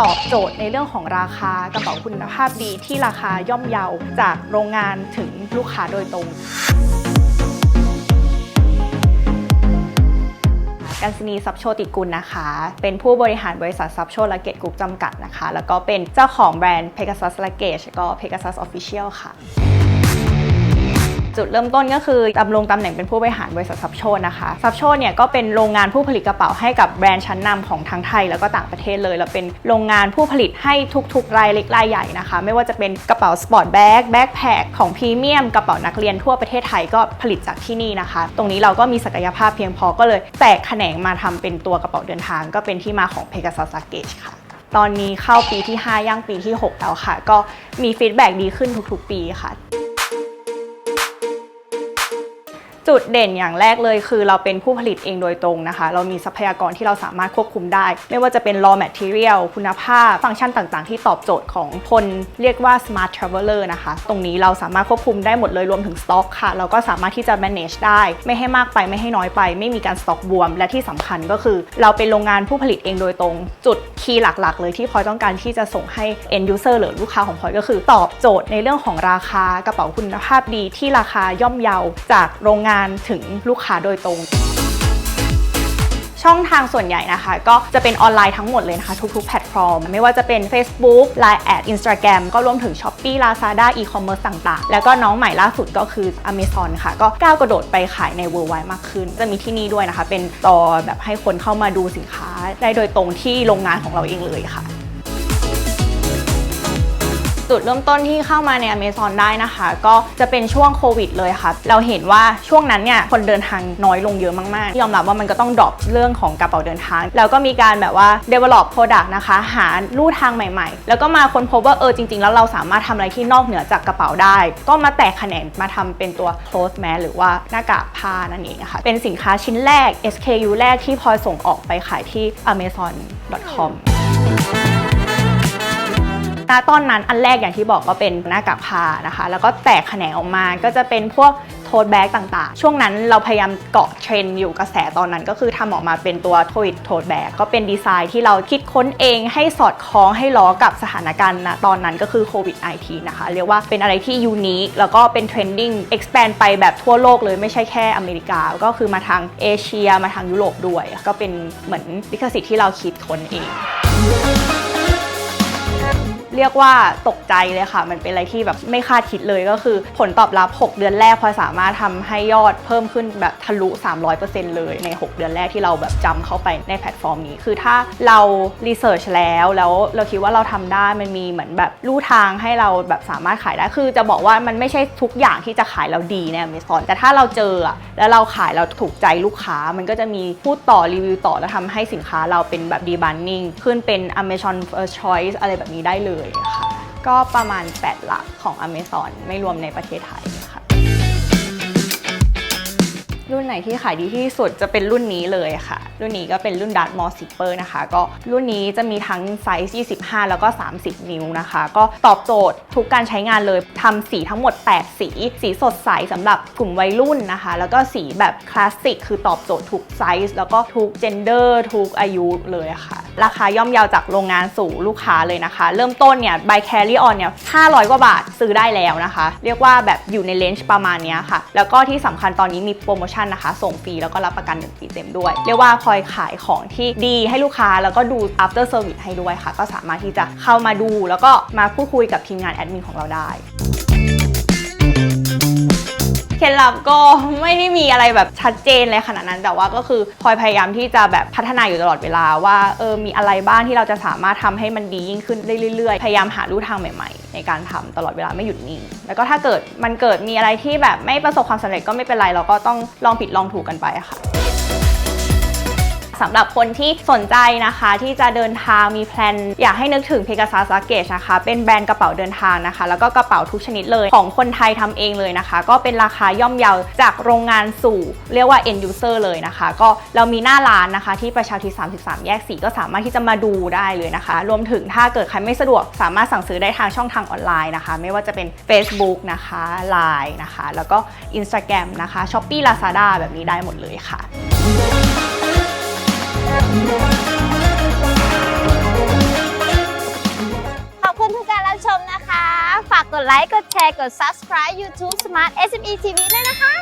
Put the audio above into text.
ตอบโจทย์ในเรื่องของราคากระเป๋าคุณภาพดีที่ราคาย่อมเยาจากโรงงานถึงลูกค้าโดยตรงกัญชนีซับโชติกุลนะคะ เป็นผู้บริหารบริษัทซับโชลเกตกรุ๊ปจำกัดนะคะ แล้วก็เป็นเจ้าของแบรนด์ Pegasus Luggage ก็ Pegasus Official ค่ะ จุดเริ่มต้นก็คือดำรงตำแหน่งเป็นผู้บริหารบริษัทซับโชนนะคะซับโชนเนี่ยก็เป็นโรงงานผู้ผลิตกระเป๋าให้กับแบรนด์ชั้นนำของทั้งไทยแล้วก็ต่างประเทศเลยแล้วเป็นโรงงานผู้ผลิตให้ทุกๆ รายเล็กรายใหญ่นะคะ ไม่ว่าจะเป็นกระเป๋าสปอร์ตแบ็กแบ็กแพคของพรีเมียมกระเป๋านักเรียนทั่วประเทศไทยก็ผลิตจากที่นี่นะคะ ตรงนี้เราก็มีศักยภาพเพียงพอก็เลยแตกแขนงมาทำเป็นตัวกระเป๋าเดินทาง ก็เป็นที่มาของ Pegasus Luggage ค่ะตอนนี้เข้าปีที่ 5 ย่างปีที่ 6 แล้วค่ะ ก็มีฟีดแบ็กดีขึ้นทุกๆ ปีค่ะ จุดเด่นอย่างแรกเลย คือเราเป็นผู้ผลิตเองโดยตรงนะคะ เรามีทรัพยากรที่เราสามารถควบคุมได้ ไม่ว่าจะเป็น raw material คุณภาพ ฟังก์ชันต่างๆ ที่ตอบโจทย์ของคนเรียกว่า smart traveler นะคะ ตรงนี้เราสามารถควบคุมได้หมดเลยรวมถึง stock ค่ะ เราก็สามารถที่จะ manage ได้ ไม่ให้มากไปไม่ให้น้อยไป ไม่มีการ stock บวม และที่สำคัญก็คือ เราเป็นโรงงานผู้ผลิตเองโดยตรง จุดคีย์หลักๆ เลยที่พอยต้องการที่จะส่งให้ end user หรือลูกค้าของพอยก็คือ ตอบโจทย์ในเรื่องของราคากระเป๋าคุณภาพดีที่ราคาย่อมเยาจากโรงงานถึงลูกค้าโดยตรง ช่องทางส่วนใหญ่นะคะ ก็จะเป็นออนไลน์ทั้งหมดเลยนะคะ ทุกๆแพลตฟอร์ม ไม่ว่าจะเป็น Facebook Line แอด Instagram ก็รวมถึง Shopee Lazada e-commerce ต่างๆ แล้วก็น้องใหม่ล่าสุดก็คือ Amazon ค่ะ ก็ก้าวกระโดดไปขายใน worldwide มากขึ้น จะมีที่นี่ด้วยนะคะ เป็นต่อแบบให้คนเข้ามาดูสินค้าได้โดยตรงที่โรงงานของเราเองเลยค่ะ จุดเริ่มต้นที่เข้ามาใน Amazon ได้นะคะ ก็จะเป็นช่วงโควิดเลยค่ะ เราเห็นว่าช่วงนั้นเนี่ยคนเดินทางน้อยลงเยอะมากๆ ยอมรับว่ามันก็ต้องดรอปเรื่องของกระเป๋าเดินทาง แล้วก็มีการแบบว่า develop product นะคะ หาลู่ทางใหม่ๆ แล้วก็มาค้นพบว่าเออจริง ๆ แล้วเราสามารถทำอะไรที่นอกเหนือจากกระเป๋าได้ ก็มาแตกแขนงมาทำเป็นตัว clothes mask หรือว่าหน้ากากผ้านั่นเองค่ะ เป็นสินค้าชิ้นแรก SKU แรกที่พลอยส่งออกไปขายที่ amazon.com ณตอนนั้นอันแรกอย่างที่บอกก็เป็นหน้ากากผ้านะคะ แล้วก็แตกแขนงออกมาก็จะเป็นพวกโท e แบ็กต่างๆ ช่วงนั้นเราพยายามเกาะเทรนด์อยู่กระแสตอนนั้นก็คือทำออกมาเป็นตัวโท e โท e แบ็กก็เป็นดีไซน์ที่เราคิดค้นเองให้สอดคล้องให้ล้อกับสถานการณ์ณตอนนั้นก็คือโควิด -19 นะคะ เรียกว่าเป็นอะไรที่ยูนิคแล้วก็เป็นเทรนดิ้ง expand ไปแบบทั่วโลกเลยไม่ใช่แค่อเมริกา ก็คือมาทางเอเชีย มาทางยุโรปด้วย ก็เป็นเหมือนลิขสิทธิ์ที่เราคิดค้นเอง เรียกว่าตกใจเลยค่ะ มันเป็นอะไรที่แบบไม่คาดคิดเลยก็คือ ผลตอบรับ 6 เดือนแรกพอสามารถทำให้ยอดเพิ่มขึ้นแบบทะลุ 300%เลยใน 6 เดือนแรกที่เราแบบจำเข้าไปในแพลตฟอร์มนี้ คือถ้าเรารีเสิร์ชแล้วแล้วเราคิดว่าเราทำได้มันมีเหมือนแบบลู่ทางให้เราแบบสามารถขายได้คือจะบอกว่ามันไม่ใช่ทุกอย่างที่จะขายแล้วดีใน Amazon แต่ถ้าเราเจอแล้วเราขายเราถูกใจลูกค้า มันก็จะมีพูดต่อรีวิวต่อแล้วทำให้สินค้าเราเป็นแบบดีบันนิ่งขึ้นเป็น Amazon First Choice อะไรแบบนี้ได้เลยค่ะ ก็ประมาณ 8 หลักของ Amazon ไม่รวมในประเทศไทยค่ะรุ่นไหนที่ขายดีที่สุดจะเป็นรุ่นนี้เลยค่ะ รุ่นนี้ก็เป็นรุ่น Dart m o s Zipper นะคะ ก็รุ่นนี้จะมีทั้งไซส์ 25 แล้วก็ 30 นิ้วนะคะ ก็ตอบโจทย์ทุกการใช้งานเลยทำสีทั้งหมด 8 สี สีสดใสสำหรับกลุ่มวัยรุ่นนะคะ แล้วก็สีแบบคลาสสิกคือตอบโจทย์ทุกไซส์แล้วก็ทุกเจนเดอร์ทุกอายุเลยค่ะ ราคาย่อมเยาวจากโรงงานสู่ลูกค้าเลยนะคะ เริ่มต้นเนี่ย by carry on เนี่ย500 กว่าบาทซื้อได้แล้วนะคะ เรียกว่าแบบอยู่ในเลนจ์ประมาณนี้ค่ะ แล้วก็ที่สำคัญตอนนี้มีโปรโมชั่นนะคะ ส่งฟรีแล้วก็รับประกัน1ปีเต็มด้วย เรียกว่าพลอยขายของที่ดีให้ลูกค้า แล้วก็ดู after service ให้ด้วยค่ะ ก็สามารถที่จะเข้ามาดู แล้วก็มาพูดคุยกับทีมงานแอดมินของเราได้เคล็ดลับก็ไม่ได้มีอะไรแบบชัดเจนเลยขนาดนั้นแต่ว่าก็คือพลอยพยายามที่จะแบบพัฒนาอยู่ตลอดเวลาว่าเออมีอะไรบ้างที่เราจะสามารถทำให้มันดียิ่งขึ้นได้เรื่อยๆ พยายามหาลู่ทางใหม่ๆ ในการทำตลอดเวลาไม่หยุดนิ่งแล้วก็ถ้าเกิดมันเกิดมีอะไรที่แบบไม่ประสบความสำเร็จก็ไม่เป็นไรเราก็ต้องลองผิดลองถูกกันไปค่ะ สำหรับคนที่สนใจนะคะ ที่จะเดินทางมีแพลน อยากให้นึกถึง Pegasus Luggage นะคะ เป็นแบรนด์กระเป๋าเดินทางนะคะ แล้วก็กระเป๋าทุกชนิดเลยของคนไทยทำเองเลยนะคะ ก็เป็นราคาย่อมเยาจากโรงงานสู่เรียกว่า end user เลยนะคะ ก็เรามีหน้าร้านนะคะ ที่ประชาธิ33 แยก 4 ก็สามารถที่จะมาดูได้เลยนะคะ รวมถึงถ้าเกิดใครไม่สะดวกสามารถสั่งซื้อได้ทางช่องทางออนไลน์นะคะ ไม่ว่าจะเป็น Facebook นะคะ Line นะคะ แล้วก็ Instagram นะคะ Shopee Lazada แบบนี้ได้หมดเลยค่ะ ไลค์ กดแชร์ กด subscribe YouTube Smart SME TV ด้วยนะคะ